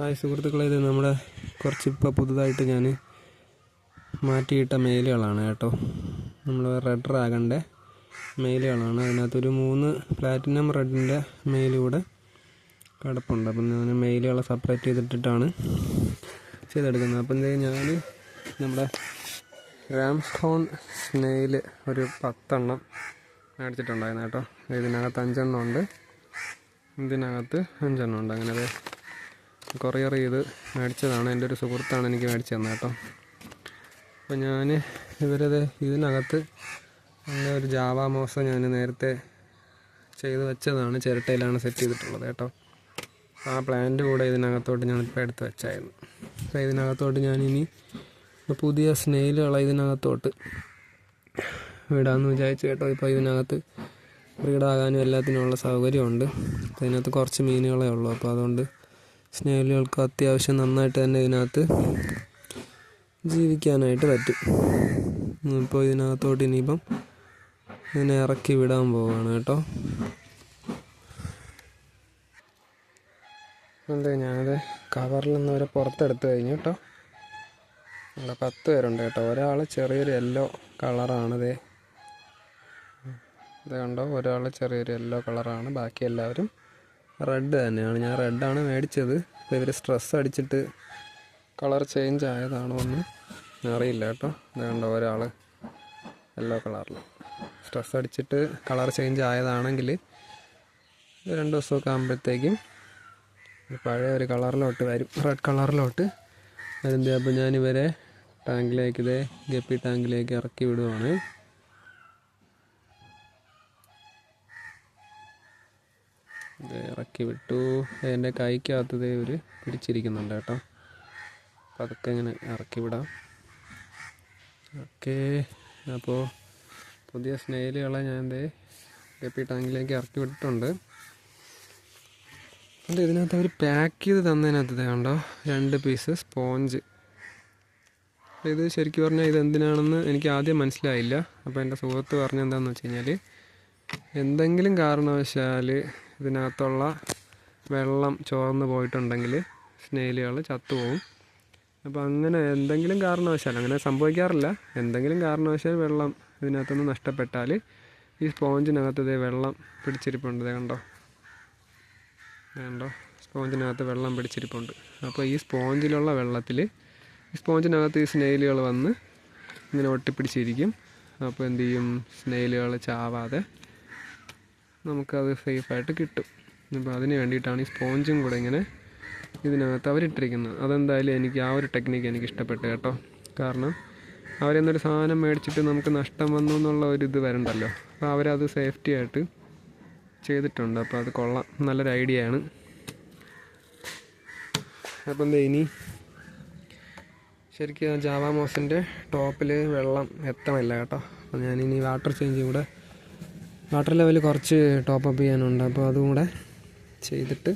Hi സുഹൃത്തുക്കളെ ഇത് നമ്മുടെ കുറച്ച് ഇപ്പോൾ പുതുതായിട്ട് ഞാൻ മാറ്റിയിട്ട മെയിലുകളാണ് കേട്ടോ. നമ്മൾ റെഡ് റാഗന്റെ മെയിലുകളാണ്. അതിനകത്തൊരു മൂന്ന് പ്ലാറ്റിനം റെഡിന്റെ മെയിലൂടെ കൂടെ കിടപ്പുണ്ട്. അപ്പം ഞാൻ മെയിലുകളെ സെപ്പറേറ്റ് ചെയ്തിട്ടിട്ടാണ് ചെയ്തെടുക്കുന്നത്. അപ്പം എന്താ ഞാൻ നമ്മുടെ റാംസ്റ്റോൺ സ്നെയിൽ ഒരു പത്തെണ്ണം മേടിച്ചിട്ടുണ്ടായിരുന്നു കേട്ടോ. ഇതിനകത്ത് അഞ്ചെണ്ണം ഉണ്ട്. ഇതിനകത്ത് അഞ്ചെണ്ണം ഉണ്ട്. അങ്ങനെ കൊറിയർ ചെയ്ത് മേടിച്ചതാണ്. എന്റെ ഒരു സുഹൃത്താണ് എനിക്ക് മേടിച്ചു തന്നത് കേട്ടോ. അപ്പോൾ ഞാൻ ഇവരത് ഇതിനകത്ത് എന്റെ ഒരു ജാവാ മോസം ഞാൻ നേരത്തെ ചെയ്ത് വെച്ചതാണ്. ചിരട്ടയിലാണ് സെറ്റ് ചെയ്തിട്ടുള്ളത് കേട്ടോ. ആ പ്ലാന്റ് കൂടെ ഇതിനകത്തോട്ട് ഞാനിപ്പോൾ എടുത്ത് വെച്ചായിരുന്നു. അപ്പോൾ ഇതിനകത്തോട്ട് ഞാനിനി പുതിയ സ്നെയിലുകളെ ഇതിനകത്തോട്ട് വിടാമെന്ന് വിചാരിച്ചു കേട്ടോ. ഇപ്പോൾ ഇതിനകത്ത് ബ്രീഡാകാനും എല്ലാത്തിനുമുള്ള സൗകര്യമുണ്ട്. അതിനകത്ത് കുറച്ച് മീനുകളേ ഉള്ളൂ. അപ്പോൾ അതുകൊണ്ട് സ്നേഹിലുകൾക്ക് അത്യാവശ്യം നന്നായിട്ട് തന്നെ ഇതിനകത്ത് ജീവിക്കാനായിട്ട് പറ്റും. ഇപ്പോൾ ഇതിനകത്തോട്ട് ഇനിയിപ്പം ഇതിനെ ഇറക്കി വിടാൻ പോവാണ് കേട്ടോ. അതെ ഞാനത് കവറിൽ നിന്ന് വരെ പുറത്തെടുത്ത് കഴിഞ്ഞു കേട്ടോ. ഇവിടെ പത്ത് പേരുണ്ട് കേട്ടോ. ഒരാൾ ചെറിയൊരു യെല്ലോ കളറാണിത്. ഇത് കണ്ടോ? ഒരാൾ ചെറിയൊരു യെല്ലോ കളറാണ്. ബാക്കി എല്ലാവരും റെഡ് തന്നെയാണ്. ഞാൻ റെഡാണ് മേടിച്ചത്. അപ്പോൾ ഇവർ സ്ട്രെസ് അടിച്ചിട്ട് കളർ ചേഞ്ച് ആയതാണോ എന്ന് അറിയില്ല കേട്ടോ. വേണ്ട ഒരാൾ യെല്ലോ കളറിൽ സ്ട്രെസ് അടിച്ചിട്ട് കളർ ചേഞ്ച് ആയതാണെങ്കിൽ രണ്ട് ദിവസമൊക്കെ ആകുമ്പോഴത്തേക്കും പഴയ ഒരു കളറിലോട്ട് വരും. റെഡ് കളറിലോട്ട് വരുന്നത് അപ്പോൾ ഞാനിവരെ ടാങ്കിലേക്ക് ഇതേ ഗപ്പി ടാങ്കിലേക്ക് ഇറക്കി വിടുവാണ്. ഇത് ഇറക്കി വിട്ടു. എന്റെ കൈക്കകത്തത് ഇവർ പിടിച്ചിരിക്കുന്നുണ്ട് കേട്ടോ. അപ്പോൾ അതൊക്കെ ഇങ്ങനെ ഇറക്കി വിടാം. ഓക്കെ. അപ്പോൾ പുതിയ സ്നെയിലുകളെ ഞാൻ എന്തേ ഡെപ്പി ടാങ്കിലേക്ക് ഇറക്കി വിട്ടിട്ടുണ്ട്. അതുകൊണ്ട് ഇതിനകത്ത് അവർ പാക്ക് ചെയ്ത് തന്നതിനകത്ത് കണ്ടോ? രണ്ട് പീസ് സ്പോഞ്ച് ഇത് ശരിക്കും പറഞ്ഞാൽ ഇത് എന്തിനാണെന്ന് എനിക്ക് ആദ്യം മനസ്സിലായില്ല. അപ്പോൾ എന്റെ സുഹൃത്ത് പറഞ്ഞെന്താണെന്ന് വെച്ച് കഴിഞ്ഞാൽ എന്തെങ്കിലും കാരണവശാൽ ഇതിനകത്തുള്ള വെള്ളം ചോർന്ന് പോയിട്ടുണ്ടെങ്കിൽ സ്നെയിലുകൾ ചത്തുപോകും. അപ്പോൾ അങ്ങനെ എന്തെങ്കിലും കാരണവശാൽ അങ്ങനെ സംഭവിക്കാറില്ല. എന്തെങ്കിലും കാരണവശാൽ വെള്ളം ഇതിനകത്തുനിന്ന് നഷ്ടപ്പെട്ടാൽ ഈ സ്പോഞ്ചിനകത്ത് ഇതേ വെള്ളം പിടിച്ചിരിപ്പുണ്ട്. ഇതേ കണ്ടോ? കണ്ടോ? സ്പോഞ്ചിനകത്ത് വെള്ളം പിടിച്ചിരിപ്പുണ്ട്. അപ്പോൾ ഈ സ്പോഞ്ചിലുള്ള വെള്ളത്തിൽ ഈ സ്പോഞ്ചിനകത്ത് ഈ സ്നെയിലുകൾ വന്ന് ഇങ്ങനെ ഒട്ടിപ്പിടിച്ചിരിക്കും. അപ്പോൾ എന്ത് ചെയ്യും? സ്നെയിലുകൾ ചാവാതെ നമുക്കത് സേഫായിട്ട് കിട്ടും. അപ്പോൾ അതിന് വേണ്ടിയിട്ടാണ് ഈ സ്പോഞ്ചും കൂടെ ഇങ്ങനെ ഇതിനകത്ത് അവരിട്ടിരിക്കുന്നത്. അതെന്തായാലും എനിക്ക് ആ ഒരു ടെക്നിക്ക് എനിക്ക് ഇഷ്ടപ്പെട്ടു കേട്ടോ. കാരണം അവരെന്നൊരു സാധനം മേടിച്ചിട്ട് നമുക്ക് നഷ്ടം വന്നു എന്നുള്ള ഒരു ഇത് വരണ്ടല്ലോ. അപ്പോൾ അവരത് സേഫ്റ്റി ആയിട്ട് ചെയ്തിട്ടുണ്ട്. അപ്പോൾ അത് കൊള്ളാം. നല്ലൊരു ഐഡിയ ആണ്. അപ്പം എന്താ ഇനി ശരിക്കും ജാവാമോസിന്റെ ടോപ്പിൽ വെള്ളം എത്തണമില്ല കേട്ടോ. അപ്പോൾ ഞാനിനി വാട്ടർ ചേഞ്ച് കൂടെ വാട്ടർ ലെവൽ കുറച്ച് ടോപ്പ് അപ്പ് ചെയ്യാനുണ്ട്. അപ്പോൾ അതും കൂടെ ചെയ്തിട്ട്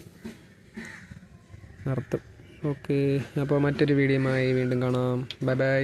നിർത്തും ഓക്കെ. അപ്പോൾ മറ്റൊരു വീഡിയോയുമായി വീണ്ടും കാണാം. Bye bye.